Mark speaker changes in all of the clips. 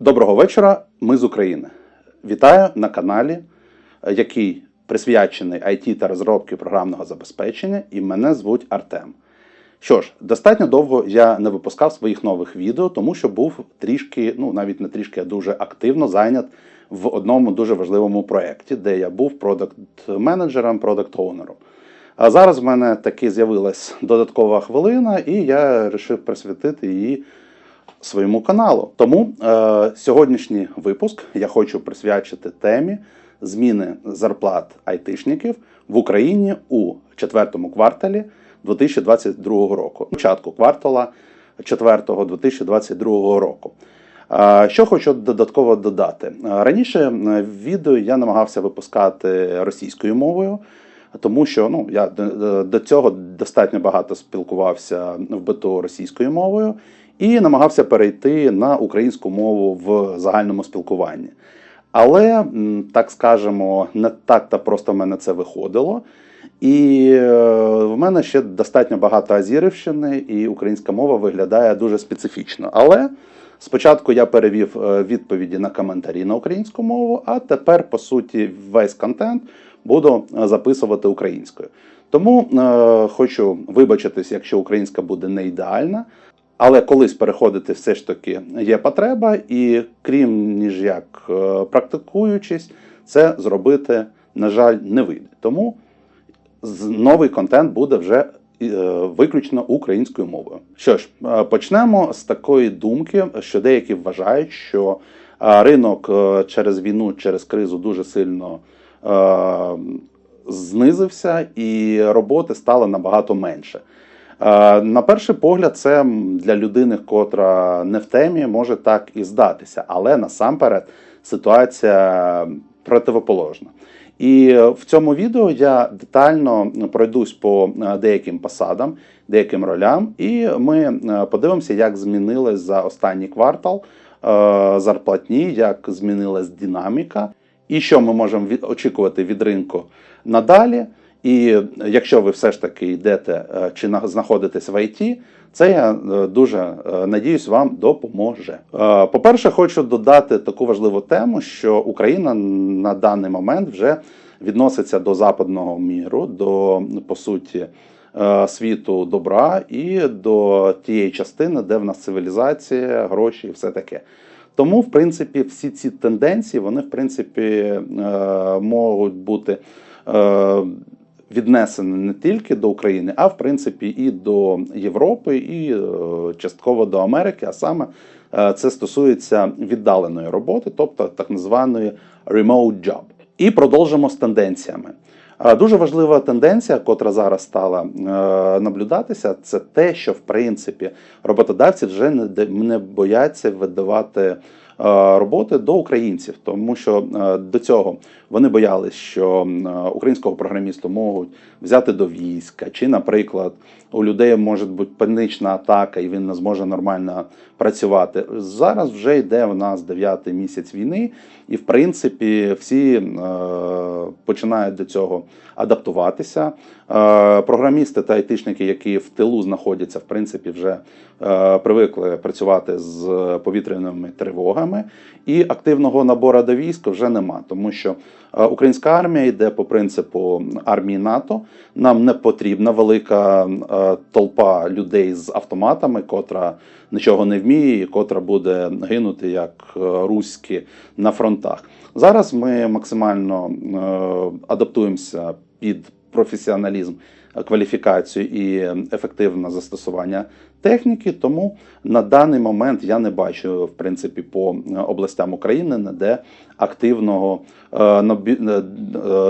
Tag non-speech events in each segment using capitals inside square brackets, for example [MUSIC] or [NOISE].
Speaker 1: Доброго вечора. Ми з України. Вітаю на каналі, е, який присвячений IT та розробки програмного забезпечення, і мене звуть Артем. Що ж, достатньо довго я не випускав своїх нових відео, тому що був трішки, ну навіть не трішки, а дуже активно зайнят в одному дуже важливому проєкті, де я був продакт-менеджером, продакт-оунером. А зараз в мене таки з'явилась додаткова хвилина, і я вирішив присвятити її своєму каналу. Тому е, сьогоднішній випуск я хочу присвячити темі зміни зарплат айтишників в Україні у четвертому кварталі 2022 року, початку квартала 4 2022 року. Е, Що хочу додатково додати. Е, Раніше е, відео я намагався випускати російською мовою, тому що ну, я до- до цього достатньо багато спілкувався в БТО російською мовою і намагався перейти на українську мову в загальному спілкуванні. Але, так скажемо, не так та просто в мене це виходило. І е, в мене ще достатньо багато азірівщини, і українська мова виглядає дуже специфічно. Але спочатку я перевів е, відповіді на коментарі на українську мову, а тепер, по суті, весь контент буду е, записувати українською. Тому е, хочу вибачитись, якщо українська буде не ідеальна. Але колись переходити все ж таки є потреба, і крім ніж як е, практикуючись, це зробити, на жаль, не вийде. Тому новий контент буде вже е, виключно українською мовою. Що ж, е, почнемо з такої думки, що деякі вважають, що ринок через війну, через кризу дуже сильно знизився, і роботи стало набагато менше. Е, На перший погляд, це для людини, котра не в темі, може так і здатися, але насамперед ситуація противоположна. І в цьому відео я детально пройдусь по е, деяким посадам, деяким ролям, і ми е, подивимося, як змінилась за останній квартал зарплатні, як змінилась динаміка, і що ми можемо очікувати від ринку надалі. І якщо ви все ж таки йдете е, чи на- знаходитесь в ІТ, це я е, дуже е, надіюсь вам допоможе. По-перше, хочу додати таку важливу тему, що Україна на даний момент вже відноситься до западного міру, до по суті світу добра і до тієї частини, де в нас цивілізація, гроші і все таке. Тому, в принципі, всі ці тенденції, вони, в принципі, можуть бути е, віднесені не тільки до України, а в принципі і до Європи, і е, частково до Америки. А саме е, це стосується віддаленої роботи, тобто так званої remote job. І продовжимо з тенденціями. Е, Дуже важлива тенденція, котра зараз стала наблюдатися, це те, що в принципі роботодавці вже не, бояться видавати роботи до українців, тому що е, до цього вони боялись, що е, українського програмісту можуть взяти до війська, чи, наприклад, у людей може бути панічна атака, і він не зможе нормально працювати. Зараз вже йде у нас дев'ятий місяць війни, і в принципі всі е, починають до цього адаптуватися. Е, програмісти та айтишники, які в тилу знаходяться, в принципі, вже е, привикли працювати з повітряними тривогами, і активного набору до військ вже нема, тому що е, українська армія йде по принципу армії НАТО. Нам не потрібна велика е, толпа людей з автоматами, котра нічого не вміє, і котра буде гинути як е, руські на фронтах. Зараз ми максимально е, адаптуємося під професіоналізм, е, кваліфікацію і ефективне застосування техніки. Тому на даний момент я не бачу в принципі по областям України ніде активного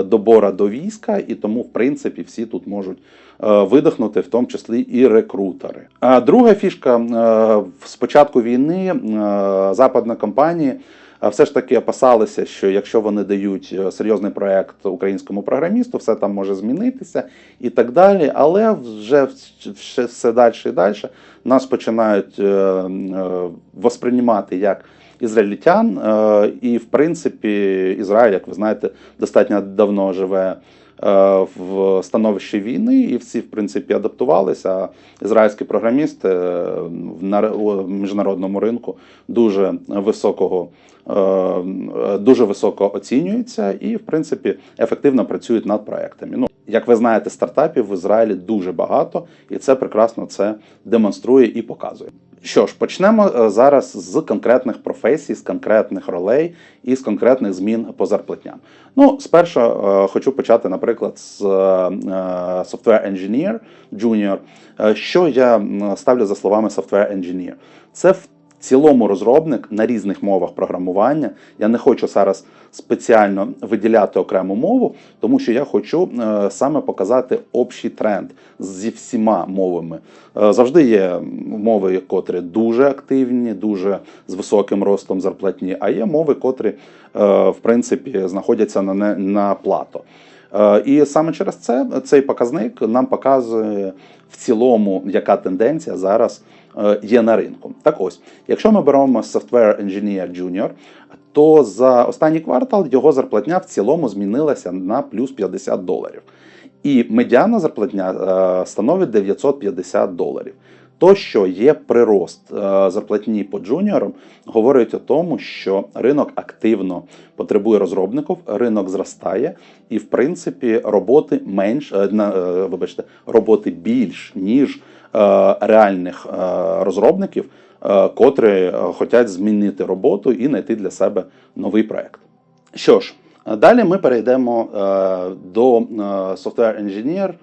Speaker 1: добора до війська, і тому, в принципі, всі тут можуть видихнути, в тому числі і рекрутери. А друга фішка е, з початку війни е, западні компанії. е, Все ж таки опасалися, що якщо вони дають е, серйозний проект українському програмісту, все там може змінитися і так далі. Але вже все- далі і далі нас починають е, е, восприймати як ізраїльтян. Е, І, в принципі, Ізраїль, як ви знаєте, достатньо давно живе е, в становищі війни, і всі, в принципі, адаптувалися. Ізраїльські програмісти е, в нар- міжнародному ринку дуже високого. е, Дуже високо оцінюються і, в принципі, ефективно працюють над проектами. Як ви знаєте, стартапів в Ізраїлі дуже багато, і це прекрасно це демонструє і показує. Що ж, почнемо е, зараз з конкретних професій, з конкретних ролей і з конкретних змін по зарплатням. Ну, спершу е, хочу почати, наприклад, з е, Software Engineer Junior. Е, Що я ставлю за словами Software Engineer? Це в цілому розробник на різних мовах програмування. Я не хочу зараз спеціально виділяти окрему мову, тому що я хочу е, саме показати общий тренд зі всіма мовами. Е, завжди є мови, котрі дуже активні, дуже з високим ростом зарплатні, а є мови, котрі е, в принципі знаходяться на, на плато. І саме через це цей показник нам показує в цілому, яка тенденція зараз є на ринку. Так ось, якщо ми беремо Software Engineer Junior, то за останній квартал його зарплатня в цілому змінилася на плюс 50 доларів. І медіана зарплатня е, становить 950 доларів. То, що є прирост е, зарплатні по джуніорам, говорить о тому, що ринок активно потребує розробників, ринок зростає, і в принципі роботи менш е, на- е, вибачте, роботи більш ніж е, реальних е, розробників, е, котрі е, хочуть змінити роботу і знайти для себе новий проект. Що ж, е, далі ми перейдемо е, до е, Software Engineer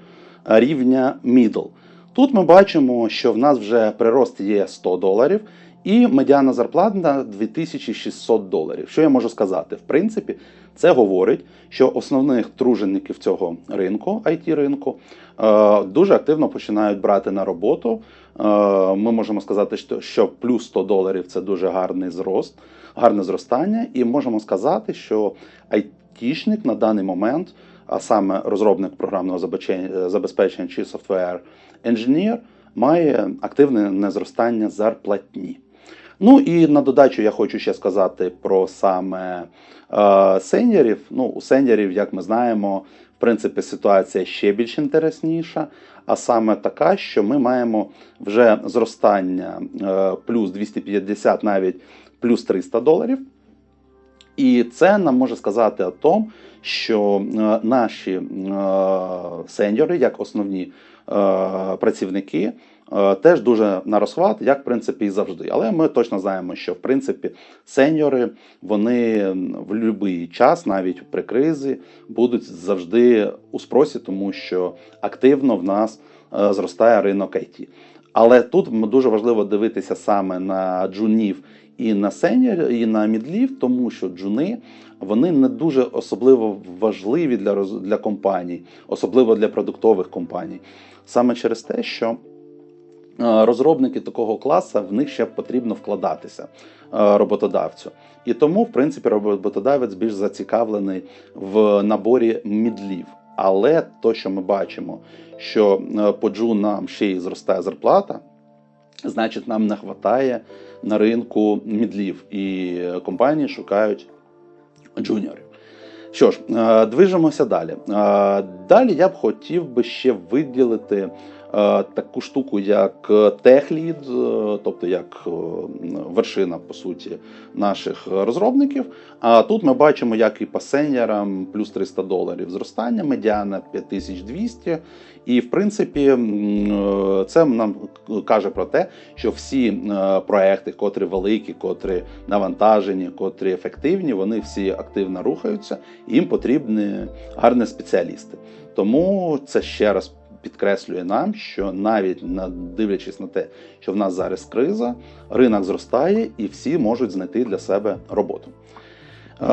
Speaker 1: рівня Middle. Тут ми бачимо, що в нас вже прирост є 100 доларів, і медіана зарплата 2600 доларів. Що я можу сказати? В принципі, це говорить, що основних тружеників цього ринку, it ринку, е, дуже активно починають брати на роботу. Е, Ми можемо сказати, що- плюс 100 доларів це дуже гарний зрост, гарне зростання, і можемо сказати, що айтішник на даний момент, а саме розробник програмного забезпечення- чи software engineer, має активне незростання зарплатні. Ну і на додачу я хочу ще сказати про саме е, сеньорів. Ну, у сеньорів, як ми знаємо, в принципі, ситуація ще більш інтересніша, а саме така, що ми маємо вже зростання е, плюс 250, навіть плюс 300 доларів. І це нам може сказати о тому, що е, наші е, сеньори, як основні е, працівники, теж дуже на розхват, як в принципі і завжди. Але ми точно знаємо, що в принципі сеньори вони в будь-який час, навіть при кризі, будуть завжди у спросі, тому що активно в нас е, зростає ринок IT. Але тут дуже важливо дивитися саме на джунів і на сеньор, і на мідлів, тому що джуни вони не дуже особливо важливі для для компаній, особливо для продуктових компаній. Саме через те, що е, розробники такого класу в них ще потрібно вкладатися роботодавцю. І тому, в принципі, роботодавець більш зацікавлений в наборі мідлів. Але то, що ми бачимо, що е, по джунам ще й зростає зарплата, значить, нам не вистачає на ринку мідлів, і е, компанії шукають джуніорів. Що ж, е, движемося далі. Далі я б хотів би ще виділити таку штуку, як техлід, тобто як е, вершина, по суті, наших розробників. А тут ми бачимо, як і по сеньорам плюс 300 доларів зростання, медіана 5200. І в принципі, е, це нам каже про те, що всі е, проекти, котрі великі, котрі навантажені, котрі ефективні, вони всі активно рухаються, і їм потрібні гарні спеціалісти. Тому це ще раз підкреслює нам, що навіть на дивлячись на те, що в нас зараз криза, ринок зростає і всі можуть знайти для себе роботу. Е,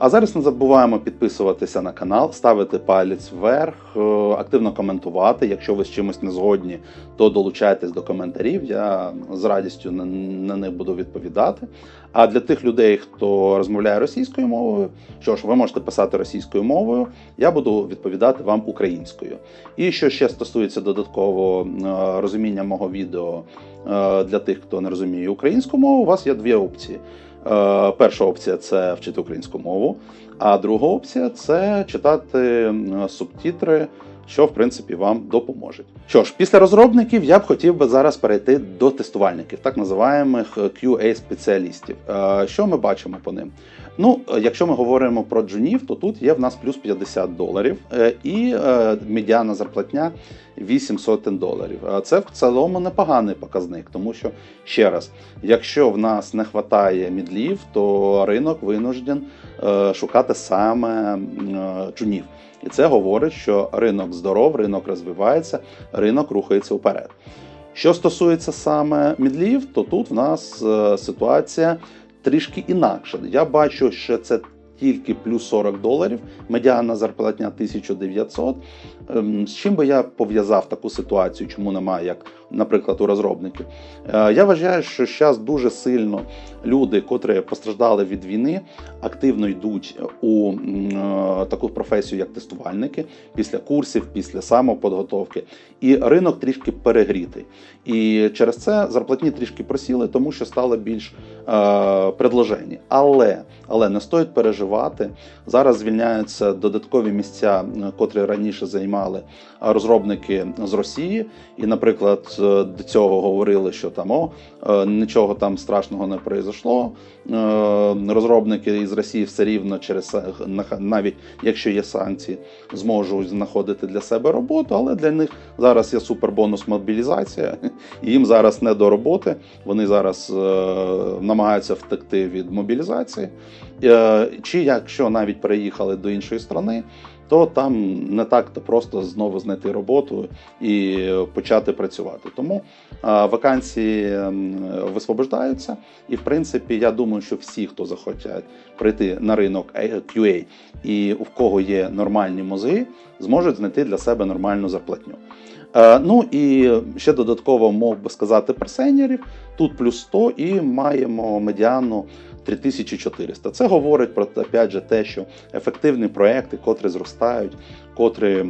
Speaker 1: А зараз не забуваємо підписуватися на канал, ставити палець вверх, е, активно коментувати. Якщо ви з чимось не згодні, то долучайтесь до коментарів. Я з радістю на, них буду відповідати. А для тих людей, хто розмовляє російською мовою, що ж, ви можете писати російською мовою, я буду відповідати вам українською. І що ще стосується додаткового е, розуміння мого відео для тих, хто не розуміє українську мову, у вас є дві опції. Е, Перша опція це вчити українську мову, а друга опція це читати субтітри, що в принципі вам допоможе. Що ж, після розробників я б хотів би зараз перейти до тестувальників, так називаємих QA-спеціалістів. Е, Що ми бачимо по ним? Ну, е, якщо ми говоримо про джунів, то тут є в нас плюс 50 доларів е, і е, медіана зарплатня 8 сотень доларів. Це в цілому непоганий показник, тому що ще раз, якщо в нас не вистачає мідлів, то ринок винужден шукати саме джунів. І це говорить, що ринок здоров, ринок розвивається, ринок рухається вперед. Що стосується саме мідлів, то тут в нас ситуація трішки інакша. Я бачу, що це тільки плюс 40 доларів, медіана зарплатня 1900. Ем, З чим би я пов'язав таку ситуацію, чому немає, як, наприклад, у розробників? Е, Я вважаю, що зараз дуже сильно люди, котрі постраждали від війни, активно йдуть у е, таку професію, як тестувальники, після курсів, після самоподготовки. І ринок трішки перегрітий. І через це зарплатні трішки просіли, тому що стало більш е, предложені. Але, але не стоїть переживати. Зараз звільняються додаткові місця, е, котрі раніше займали е, розробники з Росії. І, наприклад, до цього говорили, що там о, нічого там страшного не произошло. Розробники із Росії все рівно через навіть якщо є санкції, зможуть знаходити для себе роботу, але для них зараз є супербонус мобілізація, [LAUGHS] і їм зараз не до роботи. Вони зараз е, намагаються втекти від мобілізації. Е, чи якщо навіть переїхали до іншої країни, то там не так то просто знову знайти роботу і почати працювати. Тому вакансії висвобождаються, і в принципі, я думаю, що всі, хто захочуть прийти на ринок е, QA і у кого є нормальні мозги, зможуть знайти для себе нормальну зарплатню. Е, Ну і ще додатково мог би сказати про сеньорів. Тут плюс 100 і маємо медіану 3400. Це говорить про опять же, те, що ефективні проекти, котрі зростають, котрі е,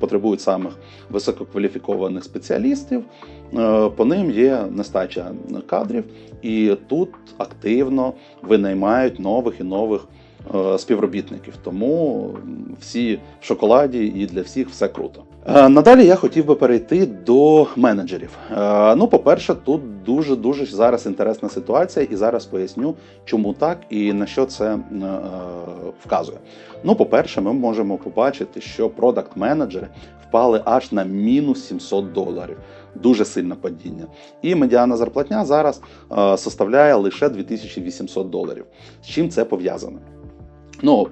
Speaker 1: потребують самих висококваліфікованих спеціалістів, е, по ним є нестача кадрів, і тут активно винаймають нових і нових е, співробітників. Тому всі в шоколаді і для всіх все круто. Е, Надалі я хотів би перейти до менеджерів. Е, Ну, по-перше, тут дуже дуже зараз інтересна ситуація, і зараз поясню, чому так і на що це е, вказує. Ну, по-перше, ми можемо побачити, що продакт-менеджери впали аж на мінус 700 доларів. Дуже сильне падіння. І медіана зарплатня зараз составляє лише 2800 доларів. З чим це пов'язано? Ну,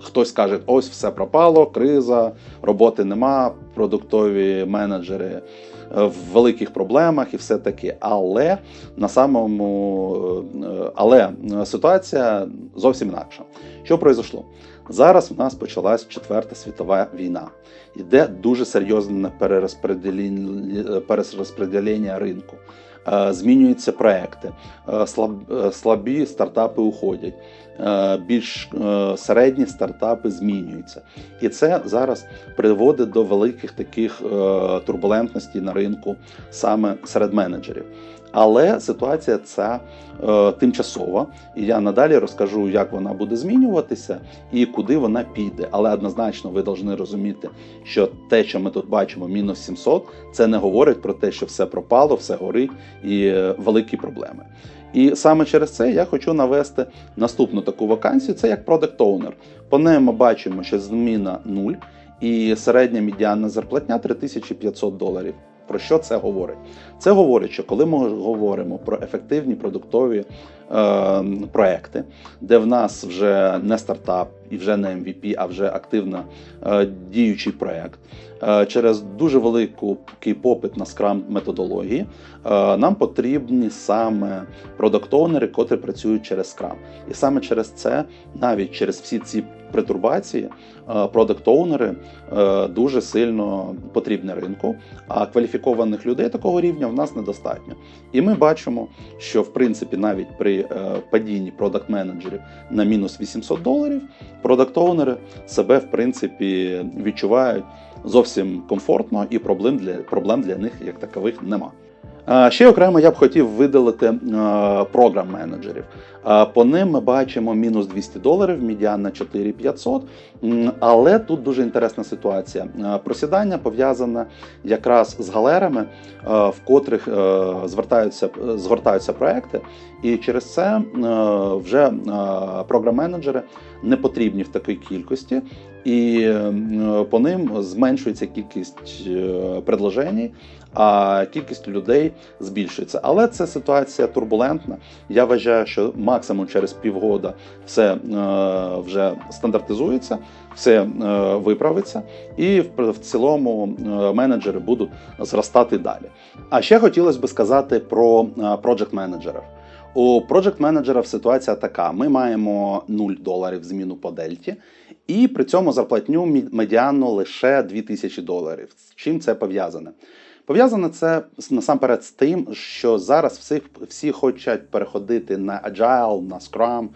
Speaker 1: хтось скаже, ось все пропало, криза, роботи нема, продуктові менеджери е, в великих проблемах і все таке. Але на самому е, але е, ситуація зовсім інакша. Що произошло? Зараз в нас почалась Четверта світова війна. Йде дуже серйозне перерозподілення, ринку. Змінюються проекти, слаб- слабі стартапи уходять, більш е, середні стартапи змінюються. І це зараз приводить до великих таких е, турбулентностей на ринку саме серед менеджерів. Але ситуація ця е, тимчасова, і я надалі розкажу, як вона буде змінюватися і куди вона піде. Але однозначно ви повинні розуміти, що те, що ми тут бачимо, мінус 700, це не говорить про те, що все пропало, все горить і е, великі проблеми. І саме через це я хочу навести наступну таку вакансію. Це як Product Owner. По неї ми бачимо, що зміна 0 і середня медіанна зарплатня 3500 доларів. Про що це говорить? Це говорить, що коли ми говоримо про ефективні продуктові е, проекти, де в нас вже не стартап і вже не MVP, а вже активно е, діючий проект, е, через дуже великий попит на скрам методології, е, нам потрібні саме продуктовнери, котрі працюють через скрам. І саме через це, навіть через всі ці притурбації, продакт-оунери дуже сильно потрібні ринку, а кваліфікованих людей такого рівня в нас недостатньо. І ми бачимо, що в принципі навіть при е, падінні продакт-менеджерів на мінус 800 доларів, продакт-оунери себе в принципі відчувають зовсім комфортно і проблем для, проблем для них як такових нема. Ще окремо я б хотів видалити програм менеджерів. Е, По ним ми бачимо мінус 200 доларів, медіана 4500. Але тут дуже інтересна ситуація. Просідання пов'язане якраз з галерами, в котрих е, звертаються згортаються проекти, і через це е, вже програм-менеджери не потрібні в такій кількості, і по ним зменшується кількість е, предложень, а кількість людей збільшується. Але це ситуація турбулентна. Я вважаю, що максимум через півгода все е, вже стандартизується, все е, виправиться, і в, цілому е, менеджери будуть зростати далі. А ще хотілося б сказати про проджект менеджерів. У менеджерів ситуація така: ми маємо 0 доларів зміну по дельті, і при цьому зарплатню медіану лише 2000 доларів. З чим це пов'язане? Пов'язане це насамперед з тим, що зараз всі, всі хочуть переходити на Agile, на Scrum,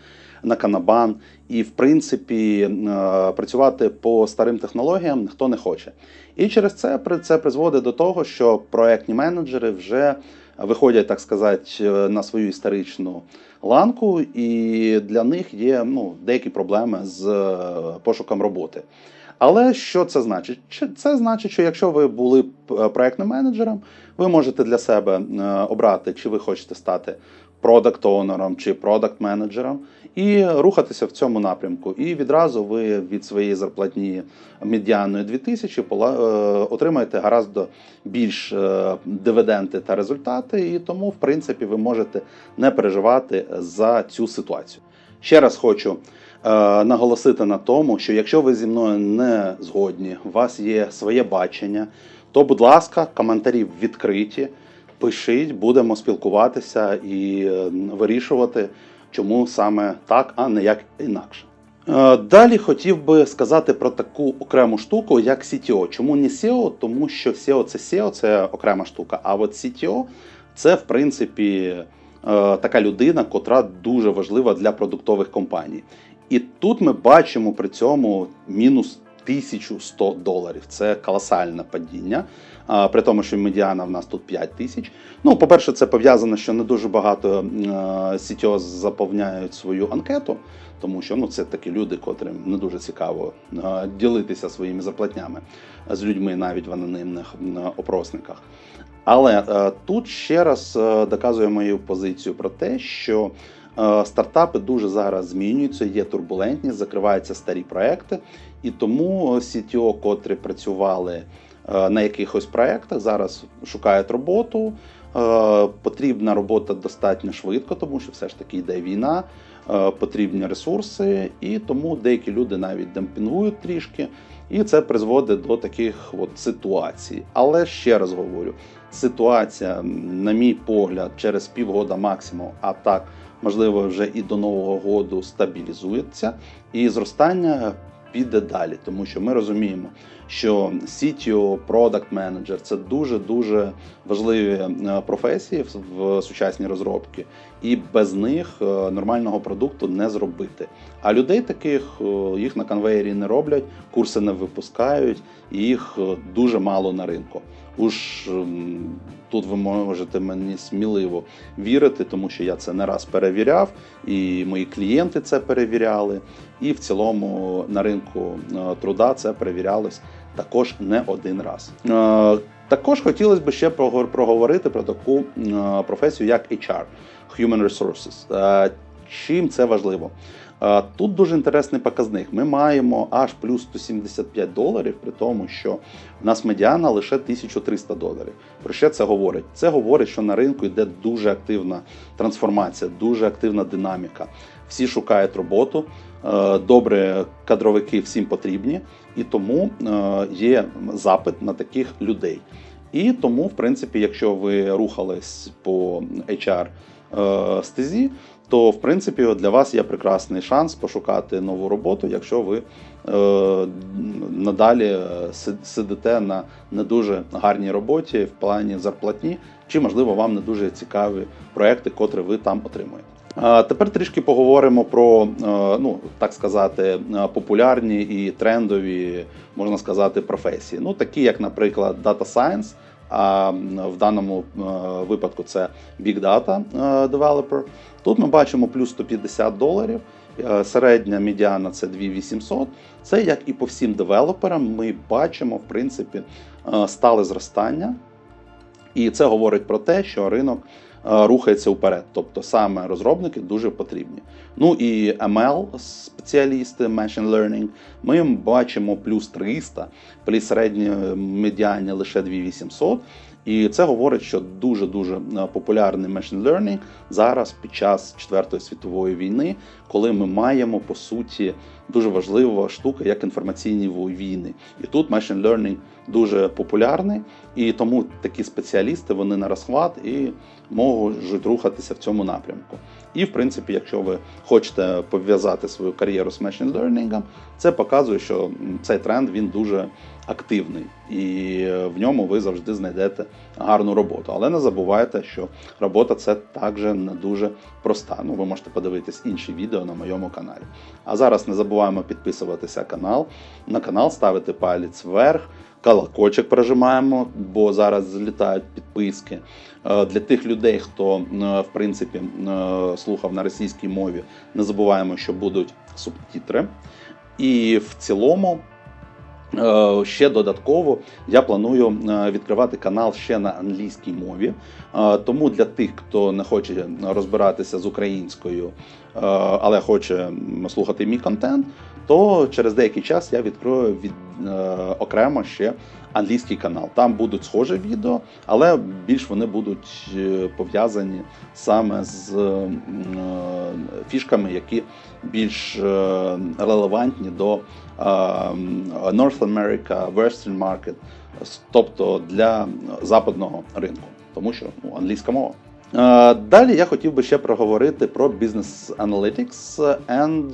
Speaker 1: на Kanban, і в принципі е, працювати по старим технологіям ніхто не хоче. І через це це призводить до того, що проектні менеджери вже виходять, так сказати, е, на свою історичну ланку, і для них є ну, деякі проблеми з е, пошуком роботи. Але що це значить? Це значить, що якщо ви були проектним менеджером, ви можете для себе е, обрати, чи ви хочете стати продакт оунером чи продакт менеджером і рухатися в цьому напрямку. І відразу ви від своєї зарплатні медіанної 2000 е, отримаєте гораздо більш е, дивіденди та результати, і тому, в принципі, ви можете не переживати за цю ситуацію. Ще раз хочу е, наголосити на тому, що якщо ви зі мною не згодні, у вас є своє бачення, то, будь ласка, коментарі відкриті, пишіть, будемо спілкуватися і е, вирішувати, чому саме так, а не як інакше. Е, Далі хотів би сказати про таку окрему штуку, як CTO. Чому не SEO? Тому що SEO це SEO, це окрема штука. А от CTO це в принципі така людина, котра дуже важлива для продуктових компаній. І тут ми бачимо при цьому мінус 1100 доларів. Це колосальне падіння. При тому, що медіана в нас тут 5 тисяч. Ну, по-перше, це пов'язано, що не дуже багато е, заповняють свою анкету, тому що ну, це такі люди, котрим не дуже цікаво ділитися своїми зарплатнями з людьми навіть в анонімних е, опросниках. Але е, тут ще раз е, доказує мою позицію про те, що стартапи дуже зараз змінюються, є турбулентність, закриваються старі проекти, і тому CTO, котрі працювали е, на якихось проектах, зараз шукають роботу. Е, Потрібна робота достатньо швидко, тому що все ж таки йде війна, е, потрібні ресурси, і тому деякі люди навіть демпінгують трішки, і це призводить до таких от ситуацій. Але ще раз говорю: ситуація, на мій погляд, через півгода максимум, а так можливо вже і до нового року стабілізується, і зростання піде далі, тому що ми розуміємо, що CTO, Product Manager – це дуже дуже важливі е, професії в- сучасній розробці, і без них е, нормального продукту не зробити. А людей таких е, їх на конвеєрі не роблять, курси не випускають, і їх дуже мало на ринку. Уж ем, тут ви можете мені сміливо вірити, тому що я це не раз перевіряв, і мої клієнти це перевіряли. І в цілому на ринку е, труда це перевірялось також не один раз. Е, Також хотілося б ще проговорити про таку е, професію, як HR – Human Resources. Чим це важливо? Тут дуже інтересний показник. Ми маємо аж плюс 175 доларів, при тому, що в нас медіана лише 1300 доларів. Про що це говорить? Це говорить, що на ринку йде дуже активна трансформація, дуже активна динаміка. Всі шукають роботу. е, Добре, кадровики всім потрібні, і тому е, є запит на таких людей. І тому, в принципі, якщо ви рухались по HR е, стезі, то в принципі для вас є прекрасний шанс пошукати нову роботу, якщо ви е, надалі е, сидите на не дуже гарній роботі в плані зарплатні, чи можливо вам не дуже цікаві проекти, котрі ви там отримуєте. Тепер трішки поговоримо про, е, ну так сказати, е, популярні і трендові, можна сказати, професії. Ну, такі як, наприклад, Data Science а в даному е, випадку це Big Data е, Developer. Тут ми бачимо плюс 150 доларів. Е, Середня медіана це 2800. Це як і по всім девелоперам, ми бачимо, в принципі, е, стале зростання. І це говорить про те, що ринок е, рухається вперед. Тобто саме розробники дуже потрібні. Ну і ML спеціалісти, Machine Learning, ми бачимо плюс 300, при середній медіані лише 2800. І це говорить, що дуже дуже популярний machine learning зараз під час Четвертої світової війни, коли ми маємо по суті дуже важлива штука, як інформаційні війни. І тут machine learning дуже популярний, і тому такі спеціалісти вони на розхват і можуть рухатися в цьому напрямку. І в принципі, якщо ви хочете пов'язати свою кар'єру з machine learning, це показує, що цей тренд він дуже активний, і е, в ньому ви завжди знайдете гарну роботу. Але не забувайте, що робота це також не дуже проста. Ну, ви можете подивитись інші відео на моєму каналі. А зараз не забуваємо підписуватися канал, на канал ставити палець вверх. Колокольчик прожимаємо, бо зараз злітають підписки. Е, Для тих людей, хто е, в принципі е, слухав на російській мові, не забуваємо, що будуть субтитри. І в цілому, ще додатково, я планую е, відкривати канал ще на англійській мові. Е, Тому для тих, хто не хоче розбиратися з українською, е, але хоче слухати мій контент, то через деякий час я відкрою від е, окремо ще англійський канал. Там будуть схожі відео, але більш вони будуть е, пов'язані саме з е, фішками, які більш е, релевантні до е, North America, Western Market, тобто для западного ринку, тому що ну, англійська мова. Е, Далі я хотів би ще проговорити про бізнес Analytics. And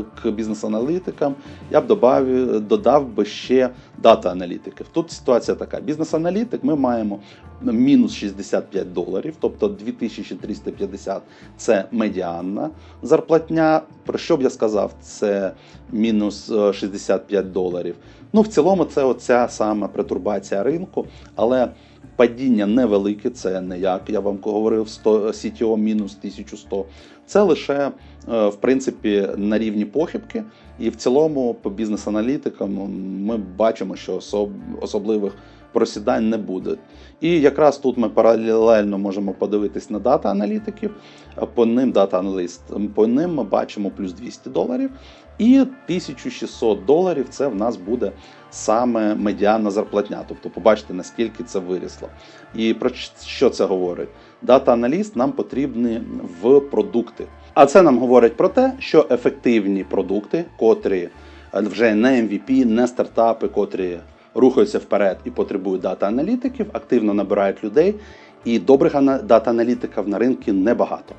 Speaker 1: е, к бізнес-аналітикам я б додав, додав би ще дата аналітиків. Тут ситуація така: бізнес-аналітик ми маємо мінус 65 доларів, тобто 2350 це медіанна зарплатня. Про що б я сказав? Це мінус е, 65 доларів. Ну, в цілому, це оця саме претурбація ринку, але падіння невелике, це не як я вам говорив, 100, CTO мінус 1100. Це лише е, в принципі на рівні похибки, і в цілому по бізнес-аналітикам ми бачимо, що особ, особливих просідань не буде. І якраз тут ми паралельно можемо подивитись на дата аналітиків. По ним дата аналіст, по ним ми бачимо плюс 200 доларів. І 1600 доларів це в нас буде саме медіанна зарплатня. Тобто, побачите, наскільки це вирісло. І про що це говорить? Дата-аналіст нам потрібні в продукти. А це нам говорить про те, що ефективні продукти, котрі вже не MVP, не стартапи, котрі рухаються вперед і потребують дата-аналітиків, активно набирають людей, і добрих дата-аналітиків на ринку небагато.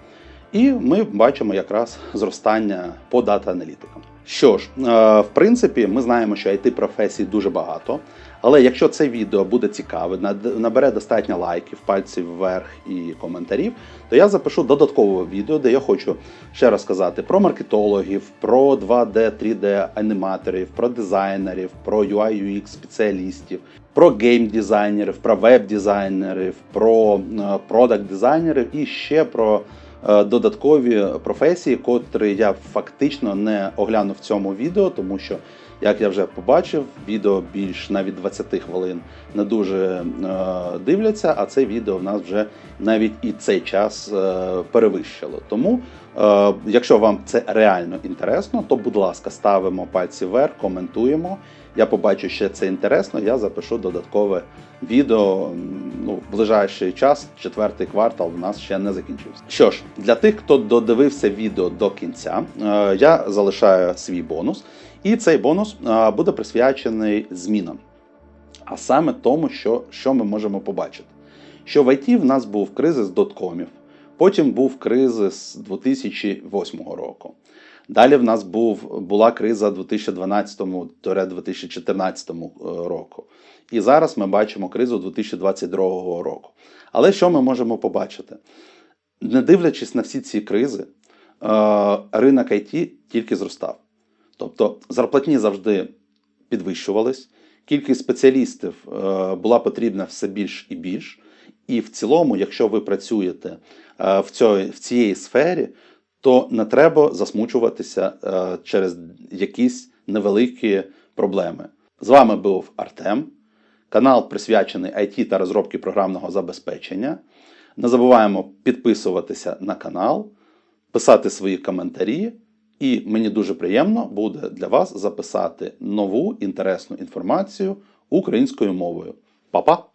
Speaker 1: І ми бачимо якраз зростання по дата-аналітикам. Що ж, е, в принципі, ми знаємо, що it професій дуже багато. Але якщо це відео буде цікаве, набере достатньо лайків, пальців вверх і коментарів, то я запишу додаткове відео, де я хочу ще раз сказати про маркетологів, про 2D, 3D аніматорів, про дизайнерів, про UI UX спеціалістів, про гейм-дизайнерів, про веб-дизайнерів, про продакт-дизайнерів і ще про е, додаткові професії, котрі я фактично не оглянув в цьому відео, тому що, як я вже побачив, відео більш навіть 20 хвилин не дуже е, дивляться, а це відео в нас вже навіть і цей час е, перевищило. Тому, е, якщо вам це реально інтересно, то будь ласка, ставимо пальці вверх, коментуємо. Я побачу, що це інтересно, я запишу додаткове відео. Ну, ближайший час, четвертий квартал, у нас ще не закінчився. Що ж, для тих, хто додивився відео до кінця, е, я залишаю свій бонус, і цей бонус е, буде присвячений змінам. А саме тому, що, що ми можемо побачити. Що в ІТ в нас був кризис доткомів, потім був кризис 2008 року. Далі в нас був, була криза 2012-2014 року. І зараз ми бачимо кризу 2022 року. Але що ми можемо побачити? Не дивлячись на всі ці кризи, е, ринок IT тільки зростав. Тобто зарплатні завжди підвищувались, кількість спеціалістів е, була потрібна все більш і більш. І в цілому, якщо ви працюєте е, в, цій, в цій сфері, то не треба засмучуватися через якісь невеликі проблеми. З вами був Артем, канал присвячений IT та розробки програмного забезпечення. Не забуваємо підписуватися на канал, писати свої коментарі. І мені дуже приємно буде для вас записати нову інтересну інформацію українською мовою. Па-па!